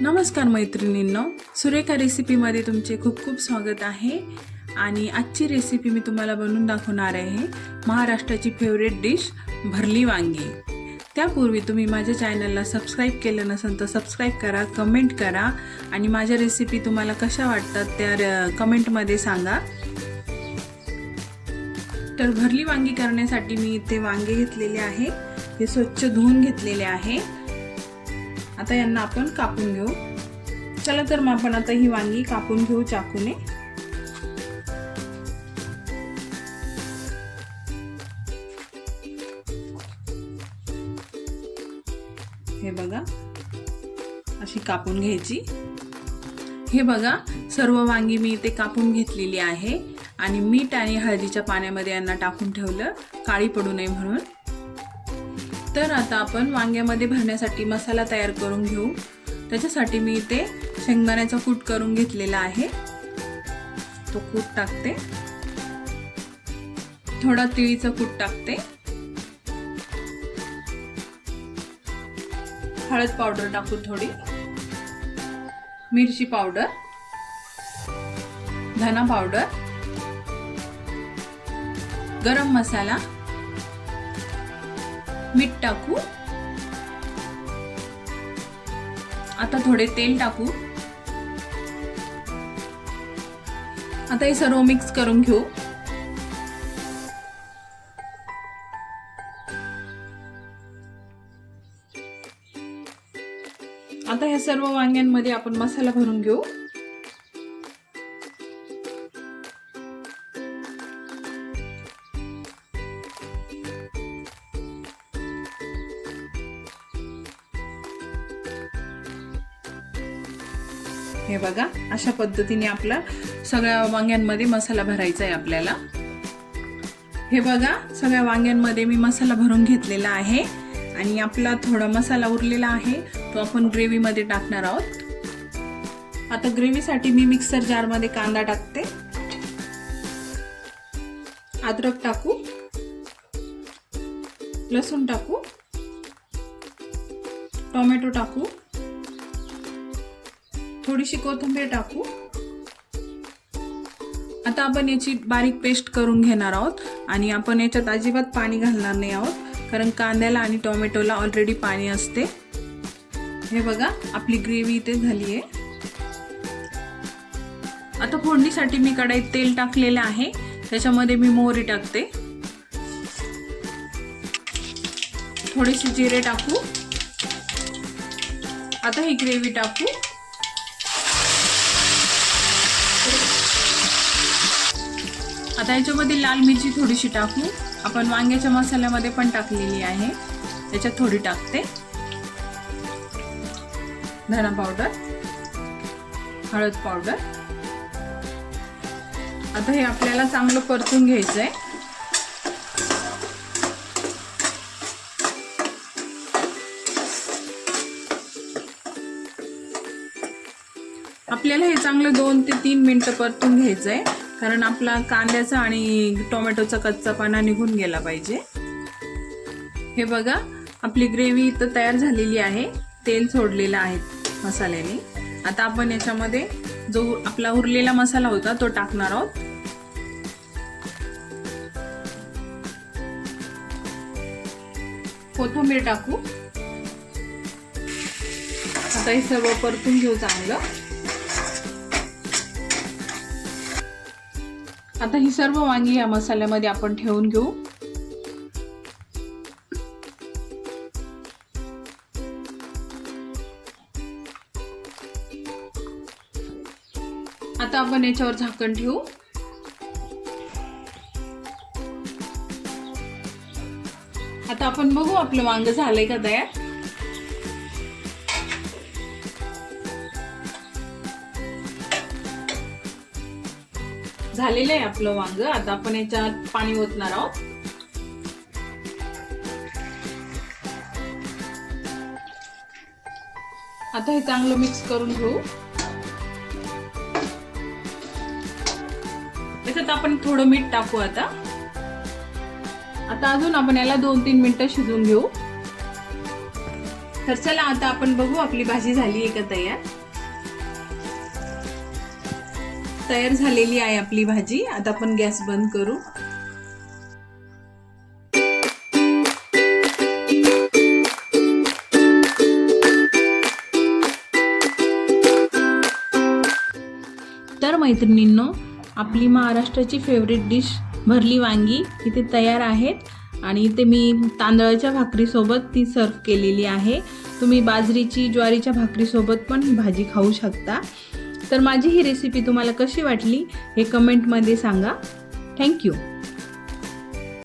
नमस्कार मैत्रिणींनो सुरेखा रेसिपीमध्ये तुमचे खूप खूप स्वागत आहे. आणि आजची रेसिपी मी तुम्हाला बनवून दाखवणार आहे. महाराष्ट्राची फेवरेट डिश भरली वांगी. त्यापूर्वी तुम्ही माझ्या चॅनलला सबस्क्राईब केलं नसेल तर सबस्क्राईब करा कमेंट करा. आणि माझ्या रेसिपी तुम्हाला कशा वाटतात त्या कमेंटमध्ये सांगा. तर भरली वांगी करण्यासाठी मी इथे वांगे घेतलेले आहे. हे स्वच्छ धुवून घेतलेले आहे. आता यांना आपण कापून घेऊ. चला तर मग आपण आता ही वांगी कापून घेऊ चाकूने. हे बघा. अशी कापून घ्यायची. हे बघा सर्व वांगी मी इथे कापून घेतलेली आहे. आणि मीठ आणि हळदीच्या पाण्यामध्ये यांना टाकून ठेवलं. काळी पडू नये म्हणून. तर आता आपण वांग्यामध्ये भरण्यासाठी मसाला तयार करून घेऊ. त्याच्यासाठी मी इथे शेंगदाण्याचा कूट करून घेतलेला आहे. तो कूट टाकते. थोडा तिळीचा कूट टाकते. हळद पावडर टाकू थोडी. मिरची पावडर. धना पावडर. गरम मसाला. मीठ टाकू. आता थोडे तेल टाकू. आता हे सर्व मिक्स करून घेऊ. आता ह्या सर्व वांग्यांमध्ये आपण मसाला भरून घेऊ. हे बघा अशा पद्धतीने आपला सगळ्या वांग्यांमध्ये मसाला भरायचा आहे आपल्याला. हे बघा सगळ्या वांग्यांमध्ये मी मसाला भरून घेतलेला आहे. आणि आपला थोडा मसाला उरलेला आहे तो आपण ग्रेव्हीमध्ये टाकणार आहोत. आता ग्रेव्हीसाठी मी मिक्सर जारमध्ये कांदा टाकते. अद्रक टाकू. लसूण टाकू. टोमॅटो टाकू. थोडीशी कोथिंबीर टाकू. आता आपण याची बारीक पेस्ट करून घेणार आहोत आणि आपण याच्यात अजिबात पाणी घालणार नाही आहोत कारण कांद्याला आणि टोमॅटोला ऑलरेडी पाणी असते. हे बघा आपली ग्रेव्ही इथे झाली आहे. आता फोडणीसाठी मी कढाईत तेल टाकलेलं आहे त्याच्यामध्ये मी मोहरी टाकते. थोडेसे जिरे टाकू. आता ही ग्रेव्ही टाकू. आता याच्यामध्ये लाल मिरची थोडीशी टाकू. आपण वांग्याच्या मसाल्यामध्ये पण टाकलेली आहे. त्याच्यात थोडी टाकते. धना पावडर हळद पावडर. आता हे आपल्याला चांगलं परतून घ्यायचं आहे आपल्याला हे चांगलं दोन ते तीन मिनटं परतून घ्यायचं आहे कारण आपला कांद्याचा आणि टोमॅटोचा कच्चा पाना निघून गेला पाहिजे. हे बघा आपली ग्रेव्ही इथं तयार झालेली आहे. तेल सोडलेलं आहे मसाल्याने. आता आपण याच्यामध्ये जो आपला उरलेला मसाला होता तो टाकणार आहोत. कोथिंबीर टाकू. आता हे सर्व परतून घेऊ चांगलं. आता ही सर्व वांगी या मसाल्यामध्ये आपण ठेवून घेऊ. आता आपण याच्यावर झाकण ठेवू. आता आपण बघू आपलं वांग झालंय का तयार. झालेलं आहे आपलं वांग. आता आपण याच्यात पाणी ओतणार आहोत. आता हे चांगलं मिक्स करून घेऊ. त्याच्यात आपण थोडं मीठ टाकू आता. आता अजून आपण याला दोन तीन मिनिटं शिजवून घेऊ. तर चला आता आपण बघू आपली भाजी झाली आहे का तयार? तयार झालेली आहे आपली भाजी. आता आपण गॅस बंद करू. तर मैत्रिणींनो आपली महाराष्ट्राची फेवरेट डिश भरली वांगी इथे तयार आहेत. आणि इथे मी तांदळाच्या भाकरीसोबत ती सर्व केलेली आहे. तुम्ही बाजरीची ज्वारीच्या भाकरीसोबत पण ही भाजी खाऊ शकता. तर माझी ही रेसिपी तुम्हाला कशी वाटली हे कमेंटमध्ये सांगा. थँक्यू